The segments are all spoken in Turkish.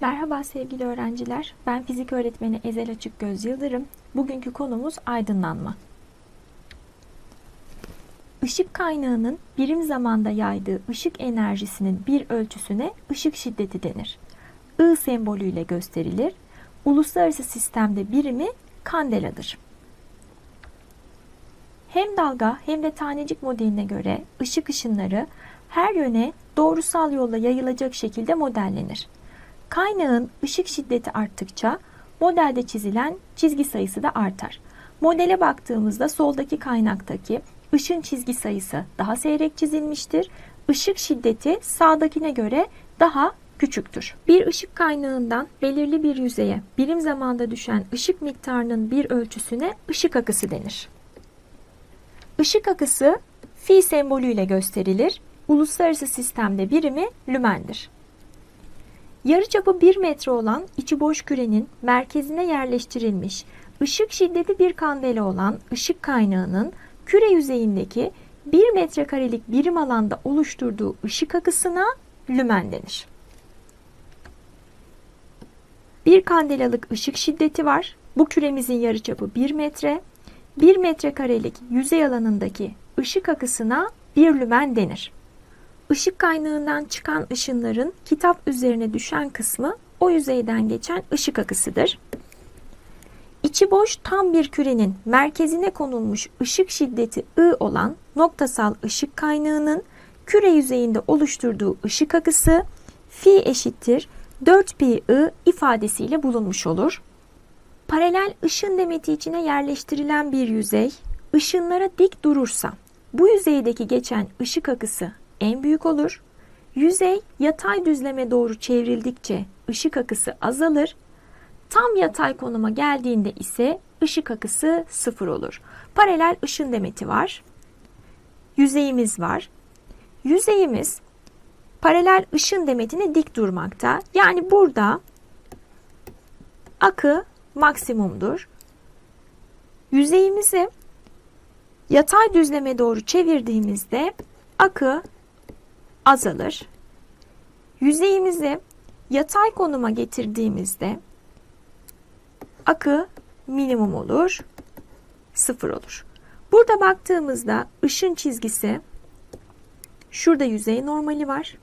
Merhaba sevgili öğrenciler. Ben fizik öğretmeni Ezel Açık Göz Yıldırım. Bugünkü konumuz aydınlanma. Işık kaynağının birim zamanda yaydığı ışık enerjisinin bir ölçüsüne ışık şiddeti denir. I sembolüyle gösterilir. Uluslararası sistemde birimi kandeladır. Hem dalga hem de tanecik modeline göre ışık ışınları her yöne doğrusal yolla yayılacak şekilde modellenir. Kaynağın ışık şiddeti arttıkça modelde çizilen çizgi sayısı da artar. Modele baktığımızda soldaki kaynaktaki ışın çizgi sayısı daha seyrek çizilmiştir. Işık şiddeti sağdakine göre daha küçüktür. Bir ışık kaynağından belirli bir yüzeye birim zamanda düşen ışık miktarının bir ölçüsüne ışık akısı denir. Işık akısı fi sembolüyle gösterilir. Uluslararası sistemde birimi lümendir. Yarıçapı 1 metre olan içi boş kürenin merkezine yerleştirilmiş ışık şiddeti bir kandela olan ışık kaynağının küre yüzeyindeki 1 metrekarelik birim alanda oluşturduğu ışık akısına lümen denir. Bir kandelalık ışık şiddeti var. Bu küremizin yarıçapı 1 metre. 1 metrekarelik yüzey alanındaki ışık akısına bir lümen denir. Işık kaynağından çıkan ışınların kitap üzerine düşen kısmı o yüzeyden geçen ışık akısıdır. İçi boş tam bir kürenin merkezine konulmuş ışık şiddeti I olan noktasal ışık kaynağının küre yüzeyinde oluşturduğu ışık akısı fi eşittir 4 pi I ifadesiyle bulunmuş olur. Paralel ışın demeti içine yerleştirilen bir yüzey ışınlara dik durursa bu yüzeydeki geçen ışık akısı en büyük olur. Yüzey yatay düzleme doğru çevrildikçe ışık akısı azalır. Tam yatay konuma geldiğinde ise ışık akısı sıfır olur. Paralel ışın demeti var. Yüzeyimiz var. Yüzeyimiz paralel ışın demetine dik durmakta. Yani burada akı maksimumdur. Yüzeyimizi yatay düzleme doğru çevirdiğimizde akı azalır. Yüzeyimizi yatay konuma getirdiğimizde akı minimum olur, sıfır olur. Burada baktığımızda ışın çizgisi şurada yüzey normali var.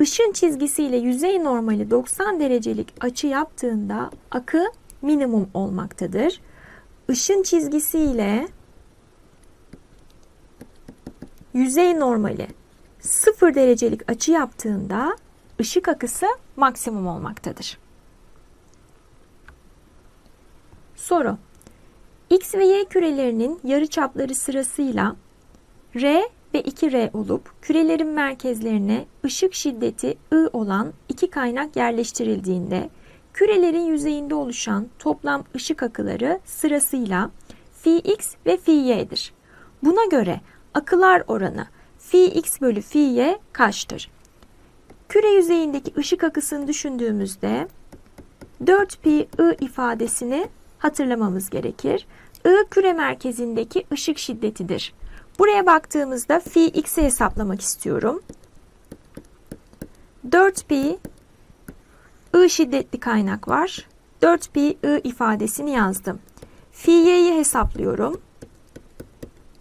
Işın çizgisi ile yüzey normali 90 derecelik açı yaptığında akı minimum olmaktadır. Işın çizgisi ile yüzey normali 0 derecelik açı yaptığında ışık akısı maksimum olmaktadır. Soru. X ve Y kürelerinin yarıçapları sırasıyla R ve 2R olup kürelerin merkezlerine ışık şiddeti I olan iki kaynak yerleştirildiğinde kürelerin yüzeyinde oluşan toplam ışık akıları sırasıyla phi ve phi. Buna göre akılar oranı phi bölü phi kaçtır? Küre yüzeyindeki ışık akısını düşündüğümüzde 4 pi ifadesini hatırlamamız gerekir. I küre merkezindeki ışık şiddetidir. Buraya baktığımızda phi x'i hesaplamak istiyorum. 4 pi I şiddetli kaynak var. 4 pi I ifadesini yazdım. Phi y'yi hesaplıyorum.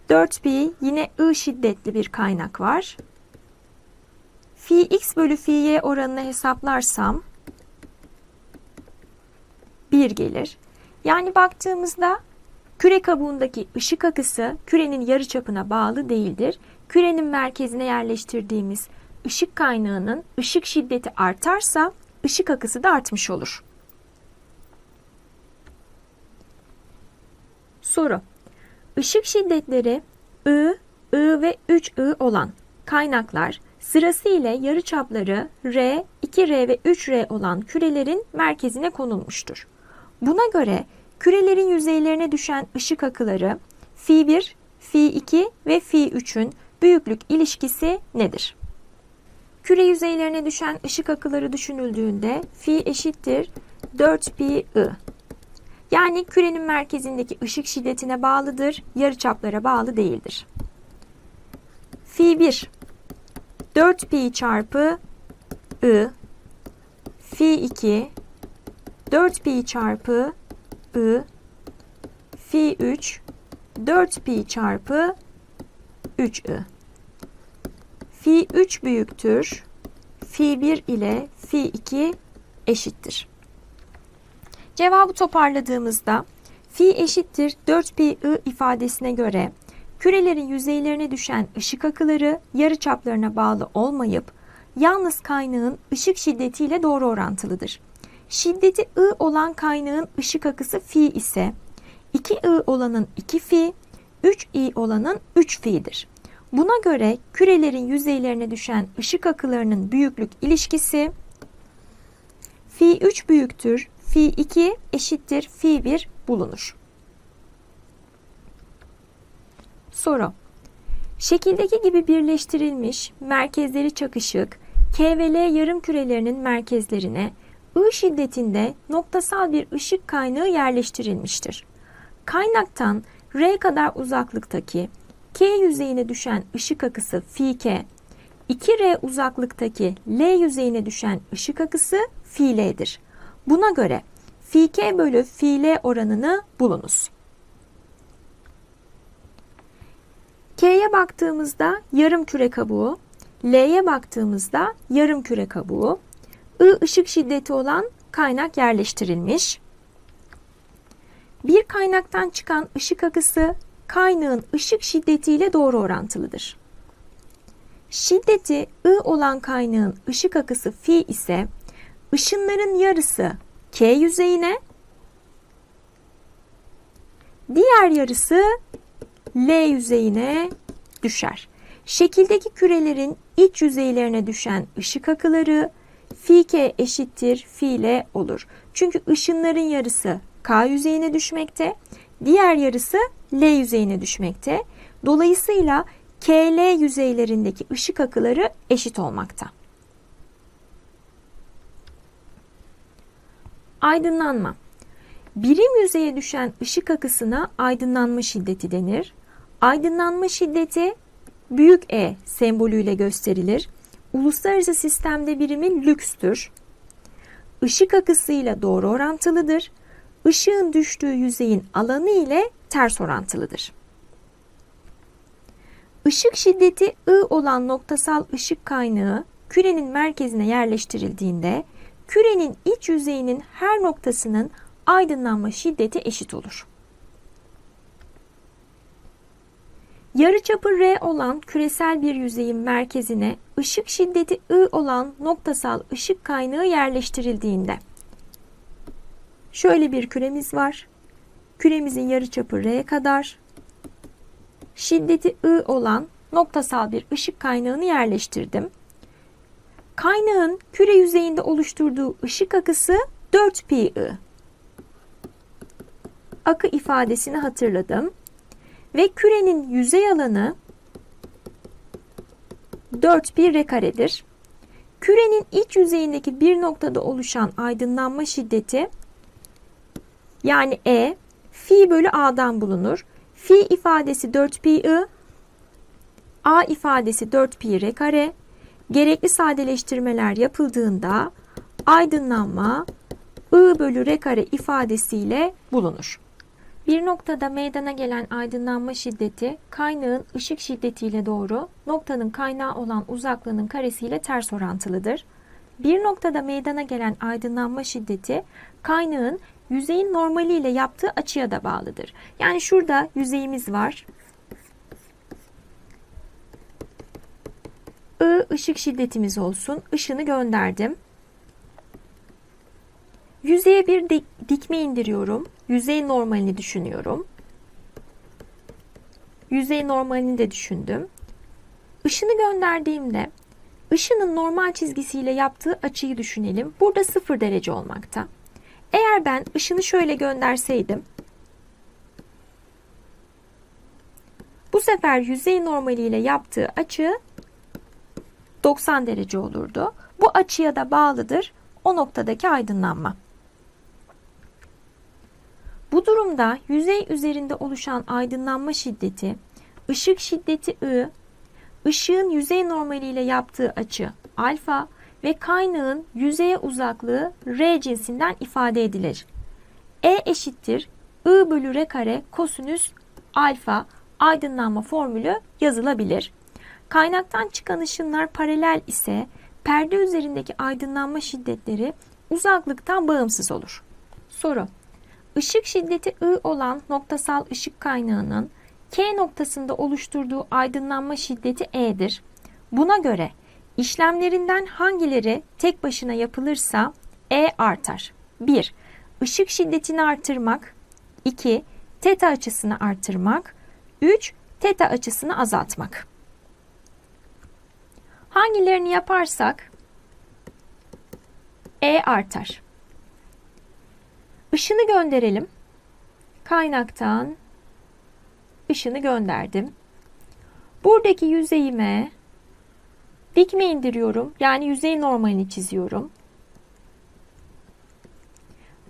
4 pi yine I şiddetli bir kaynak var. Phi x bölü phi y oranını hesaplarsam 1 gelir. Yani baktığımızda küre kabuğundaki ışık akısı kürenin yarıçapına bağlı değildir. Kürenin merkezine yerleştirdiğimiz ışık kaynağının ışık şiddeti artarsa ışık akısı da artmış olur. Soru. Işık şiddetleri I, I ve 3I olan kaynaklar sırasıyla yarıçapları R, 2R ve 3R olan kürelerin merkezine konulmuştur. Buna göre kürelerin yüzeylerine düşen ışık akıları fi 1, fi 2 ve fi 3'ün büyüklük ilişkisi nedir? Küre yüzeylerine düşen ışık akıları düşünüldüğünde fi eşittir 4 pi. Yani kürenin merkezindeki ışık şiddetine bağlıdır, yarıçaplara bağlı değildir. Fi 1 4 pi çarpı I Fi 2 4 pi çarpı I Fi 3 4 pi çarpı 3I Fi 3 büyüktür. Fi 1 ile Fi 2 eşittir. Cevabı toparladığımızda Fi eşittir 4 pi I ifadesine göre kürelerin yüzeylerine düşen ışık akıları yarıçaplarına bağlı olmayıp yalnız kaynağın ışık şiddetiyle doğru orantılıdır. Şiddeti I olan kaynağın ışık akısı fi ise 2I olanın 2 fi, 3I olanın 3 fi'dir. Buna göre kürelerin yüzeylerine düşen ışık akılarının büyüklük ilişkisi fi 3 büyüktür, fi 2 eşittir fi 1 bulunur. Soru. Şekildeki gibi birleştirilmiş merkezleri çakışık K ve L yarım kürelerinin merkezlerine I şiddetinde noktasal bir ışık kaynağı yerleştirilmiştir. Kaynaktan R kadar uzaklıktaki K yüzeyine düşen ışık akısı fi K, 2R uzaklıktaki L yüzeyine düşen ışık akısı fi L'dir. Buna göre fi K bölü fi L oranını bulunuz. K'ye baktığımızda yarım küre kabuğu, L'ye baktığımızda yarım küre kabuğu, I ışık şiddeti olan kaynak yerleştirilmiş. Bir kaynaktan çıkan ışık akısı kaynağın ışık şiddetiyle doğru orantılıdır. Şiddeti I olan kaynağın ışık akısı fi ise ışınların yarısı K yüzeyine, diğer yarısı L yüzeyine düşer. Şekildeki kürelerin iç yüzeylerine düşen ışık akıları fi k eşittir fi l olur. Çünkü ışınların yarısı k yüzeyine düşmekte, diğer yarısı l yüzeyine düşmekte. Dolayısıyla KL yüzeylerindeki ışık akıları eşit olmakta. Aydınlanma Birim yüzeye düşen ışık akısına aydınlanma şiddeti denir. Aydınlanma şiddeti büyük E sembolüyle gösterilir. Uluslararası sistemde birimi lükstür. Işık akısıyla doğru orantılıdır. Işığın düştüğü yüzeyin alanı ile ters orantılıdır. Işık şiddeti I olan noktasal ışık kaynağı kürenin merkezine yerleştirildiğinde kürenin iç yüzeyinin her noktasının aydınlanma şiddeti eşit olur. Yarıçapı R olan küresel bir yüzeyin merkezine ışık şiddeti I olan noktasal ışık kaynağı yerleştirildiğinde şöyle bir küremiz var. Küremizin yarıçapı R kadar. Şiddeti I olan noktasal bir ışık kaynağını yerleştirdim. Kaynağın küre yüzeyinde oluşturduğu ışık akısı 4 pi I. Akı ifadesini hatırladım. Ve kürenin yüzey alanı 4 pi r karedir. Kürenin iç yüzeyindeki bir noktada oluşan aydınlanma şiddeti yani E fi bölü A'dan bulunur. Fi ifadesi 4 pi I, A ifadesi 4 pi r kare. Gerekli sadeleştirmeler yapıldığında aydınlanma I bölü r kare ifadesiyle bulunur. Bir noktada meydana gelen aydınlanma şiddeti kaynağın ışık şiddetiyle doğru, noktanın kaynağı olan uzaklığının karesiyle ters orantılıdır. Bir noktada meydana gelen aydınlanma şiddeti kaynağın yüzeyin normaliyle yaptığı açıya da bağlıdır. Yani şurada yüzeyimiz var. I ışık şiddetimiz olsun. Işını gönderdim. Yüzeye bir dikme indiriyorum. Yüzey normalini düşünüyorum. Yüzey normalini de düşündüm. Işını gönderdiğimde ışının normal çizgisiyle yaptığı açıyı düşünelim. Burada 0 derece olmakta. Eğer ben ışını şöyle gönderseydim bu sefer yüzey normaliyle yaptığı açı 90 derece olurdu. Bu açıya da bağlıdır o noktadaki aydınlanma. Bu durumda yüzey üzerinde oluşan aydınlanma şiddeti, ışık şiddeti I, ışığın yüzey normaliyle yaptığı açı alfa ve kaynağın yüzeye uzaklığı R cinsinden ifade edilir. E eşittir I bölü R kare kosinüs alfa aydınlanma formülü yazılabilir. Kaynaktan çıkan ışınlar paralel ise perde üzerindeki aydınlanma şiddetleri uzaklıktan bağımsız olur. Soru. Işık şiddeti I olan noktasal ışık kaynağının K noktasında oluşturduğu aydınlanma şiddeti E'dir. Buna göre işlemlerinden hangileri tek başına yapılırsa E artar? 1. Işık şiddetini artırmak 2. Teta açısını artırmak 3. Teta açısını azaltmak. Hangilerini yaparsak E artar. Işını gönderelim. Kaynaktan ışını gönderdim. Buradaki yüzeyime dikme indiriyorum. Yani yüzey normalini çiziyorum.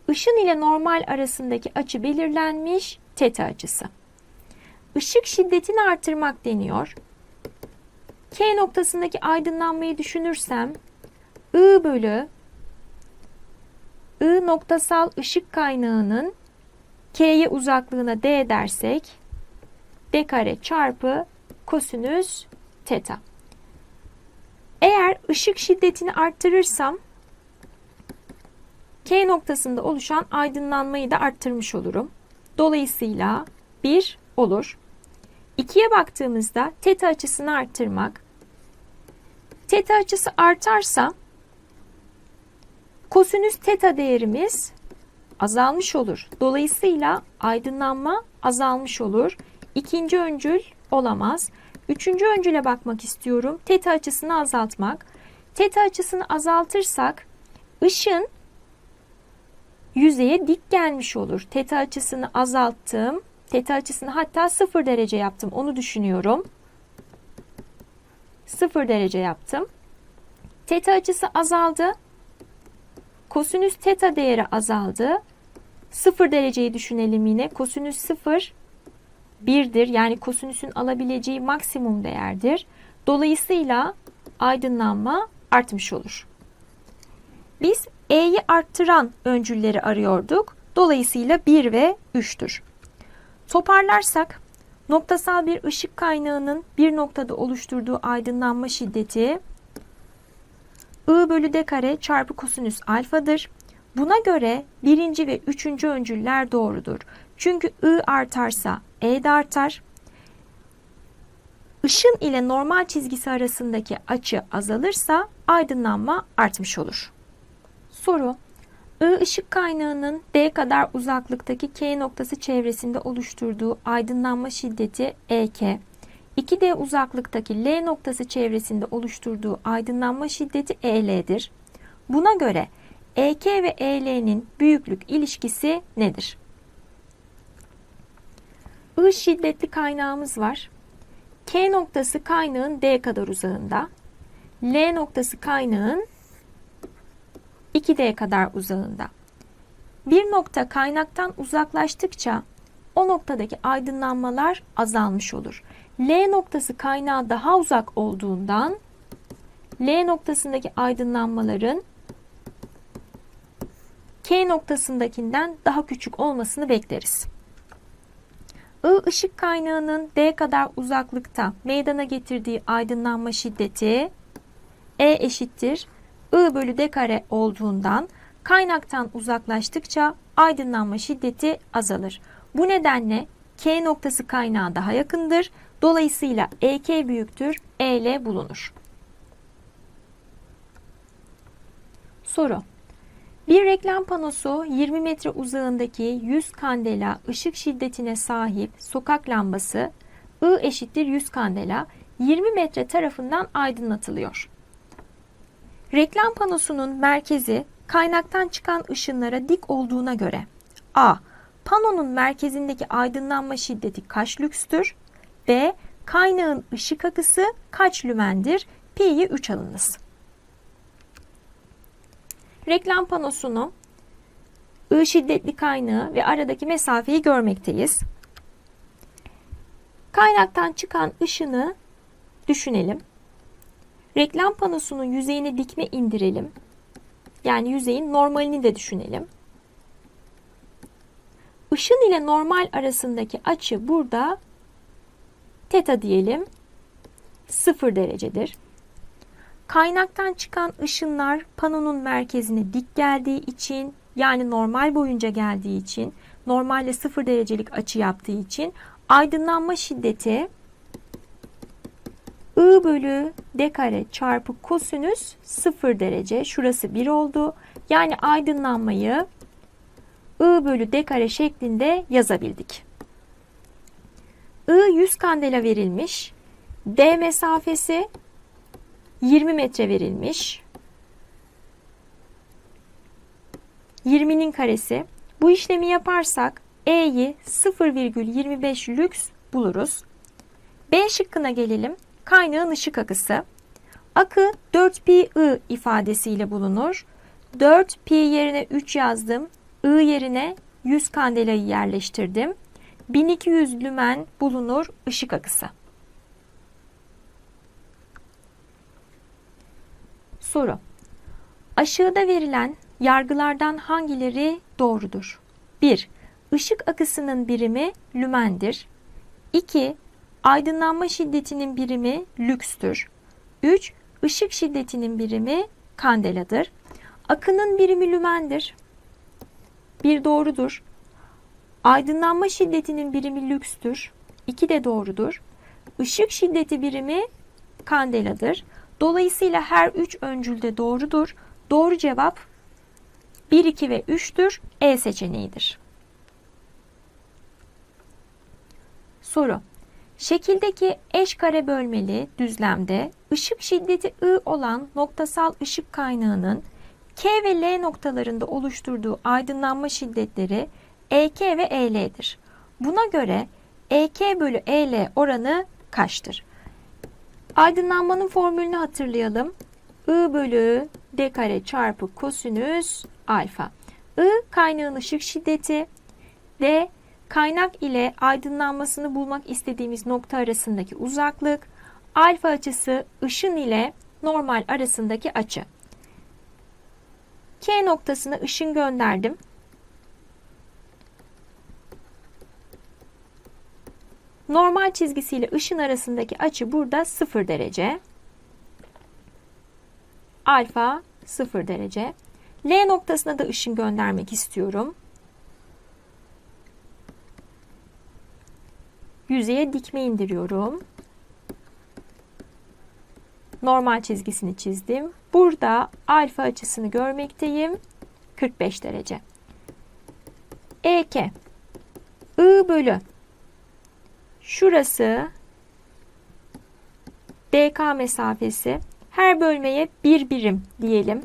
Işın ile normal arasındaki açı belirlenmiş teta açısı. Işık şiddetini artırmak deniyor. K noktasındaki aydınlanmayı düşünürsem I bölü I noktasal ışık kaynağının K'ye uzaklığına D dersek D kare çarpı kosinüs teta. Eğer ışık şiddetini arttırırsam K noktasında oluşan aydınlanmayı da arttırmış olurum. Dolayısıyla 1 olur. 2'ye baktığımızda teta açısını arttırmak. Teta açısı artarsa kosinüs teta değerimiz azalmış olur. Dolayısıyla aydınlanma azalmış olur. İkinci öncül olamaz. Üçüncü öncüle bakmak istiyorum. Teta açısını azaltmak. Teta açısını azaltırsak ışın yüzeye dik gelmiş olur. Teta açısını azalttım. Teta açısını hatta 0 derece yaptım. Onu düşünüyorum. 0 derece yaptım. Teta açısı azaldı. Kosinüs teta değeri azaldı. 0 dereceyi düşünelim yine. Kosinüs 0 1'dir. Yani kosinüsün alabileceği maksimum değerdir. Dolayısıyla aydınlanma artmış olur. Biz E'yi arttıran öncülleri arıyorduk. Dolayısıyla 1 ve 3'tür. Toparlarsak noktasal bir ışık kaynağının bir noktada oluşturduğu aydınlanma şiddeti I bölü D kare çarpı kosinüs alfadır. Buna göre birinci ve üçüncü öncüller doğrudur. Çünkü I artarsa E de artar. Işın ile normal çizgisi arasındaki açı azalırsa aydınlanma artmış olur. Soru I ışık kaynağının D kadar uzaklıktaki K noktası çevresinde oluşturduğu aydınlanma şiddeti EK, 2D uzaklıktaki L noktası çevresinde oluşturduğu aydınlanma şiddeti EL'dir. Buna göre EK ve EL'nin büyüklük ilişkisi nedir? I şiddetli kaynağımız var. K noktası kaynağın D kadar uzağında. L noktası kaynağın 2D kadar uzağında. Bir nokta kaynaktan uzaklaştıkça o noktadaki aydınlanmalar azalmış olur. L noktası kaynağa daha uzak olduğundan L noktasındaki aydınlanmaların K noktasındakinden daha küçük olmasını bekleriz. I ışık kaynağının D kadar uzaklıkta meydana getirdiği aydınlanma şiddeti E eşittir I bölü D kare olduğundan kaynaktan uzaklaştıkça aydınlanma şiddeti azalır. Bu nedenle K noktası kaynağa daha yakındır. Dolayısıyla EK büyüktür, EL bulunur. Soru. Bir reklam panosu 20 metre uzağındaki 100 kandela ışık şiddetine sahip sokak lambası I eşittir 100 kandela 20 metre tarafından aydınlatılıyor. Reklam panosunun merkezi kaynaktan çıkan ışınlara dik olduğuna göre A. Panonun merkezindeki aydınlanma şiddeti kaç lükstür? B. Kaynağın ışık akısı kaç lümendir? Pi'yi 3 alınız. Reklam panosunu I şiddetli kaynağı ve aradaki mesafeyi görmekteyiz. Kaynaktan çıkan ışını düşünelim. Reklam panosunun yüzeyine dikme indirelim. Yani yüzeyin normalini de düşünelim. Işın ile normal arasındaki açı burada teta diyelim 0 derecedir. Kaynaktan çıkan ışınlar panonun merkezine dik geldiği için yani normal boyunca geldiği için normalle 0 derecelik açı yaptığı için aydınlanma şiddeti I bölü d kare çarpı kosinüs 0 derece. Şurası 1 oldu. Yani aydınlanmayı I bölü d kare şeklinde yazabildik. I 100 kandela verilmiş. D mesafesi 20 metre verilmiş. 20'nin karesi. Bu işlemi yaparsak E'yi 0,25 lüks buluruz. B şıkkına gelelim. Kaynağın ışık akısı. Akı 4pi ifadesiyle bulunur. 4pi yerine 3 yazdım. I yerine 100 kandelayı yerleştirdim. 1200 lümen bulunur ışık akısı. Soru. Aşağıda verilen yargılardan hangileri doğrudur? 1. Işık akısının birimi lümendir. 2. Aydınlanma şiddetinin birimi lükstür. 3. Işık şiddetinin birimi kandeladır. Akının birimi lümendir. Bir doğrudur. Aydınlanma şiddetinin birimi lükstür. 2 de doğrudur. Işık şiddeti birimi kandeladır. Dolayısıyla her üç öncülde doğrudur. Doğru cevap 1, 2 ve 3'tür. E seçeneğidir. Soru. Şekildeki eş kare bölmeli düzlemde ışık şiddeti I olan noktasal ışık kaynağının K ve L noktalarında oluşturduğu aydınlanma şiddetleri EK ve EL'dir. Buna göre EK bölü EL oranı kaçtır? Aydınlanmanın formülünü hatırlayalım. I bölü D kare çarpı kosinüs alfa. I kaynağın ışık şiddeti. D kaynak ile aydınlanmasını bulmak istediğimiz nokta arasındaki uzaklık. Alfa açısı ışın ile normal arasındaki açı. K noktasına ışın gönderdim. Normal çizgisiyle ışın arasındaki açı burada 0 derece. Alfa 0 derece. L noktasına da ışın göndermek istiyorum. Yüzeye dikme indiriyorum. Normal çizgisini çizdim. Burada alfa açısını görmekteyim. 45 derece. EK I bölü Şurası DK mesafesi. Her bölmeye bir birim diyelim.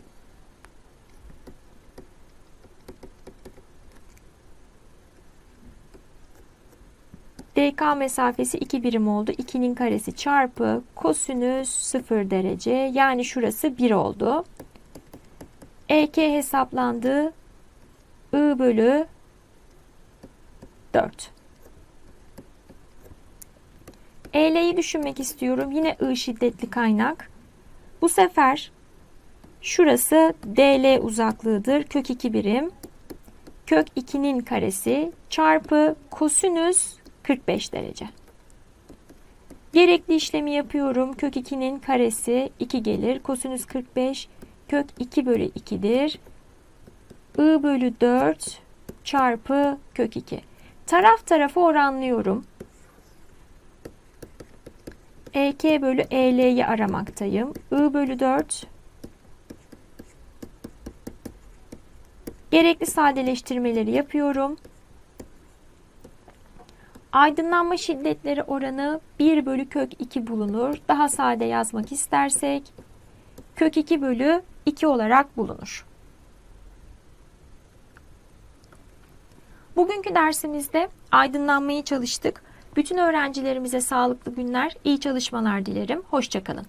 DK mesafesi 2 birim oldu. 2'nin karesi çarpı kosinüs 0 derece. Yani şurası 1 oldu. EK hesaplandı. I bölü 4. EL'yi düşünmek istiyorum. Yine I şiddetli kaynak. Bu sefer şurası DL uzaklığıdır. Kök 2 birim. Kök 2'nin karesi çarpı kosinüs 45 derece. Gerekli işlemi yapıyorum. Kök 2'nin karesi 2 gelir. Kosinüs 45 kök 2 bölü 2'dir. I bölü 4 çarpı kök 2. Taraf tarafı oranlıyorum. EK bölü EL'yi aramaktayım. I bölü 4 Gerekli sadeleştirmeleri yapıyorum. Aydınlanma şiddetleri oranı 1 bölü kök 2 bulunur. Daha sade yazmak istersek kök 2 bölü 2 olarak bulunur. Bugünkü dersimizde aydınlanmayı çalıştık. Bütün öğrencilerimize sağlıklı günler, iyi çalışmalar dilerim. Hoşçakalın.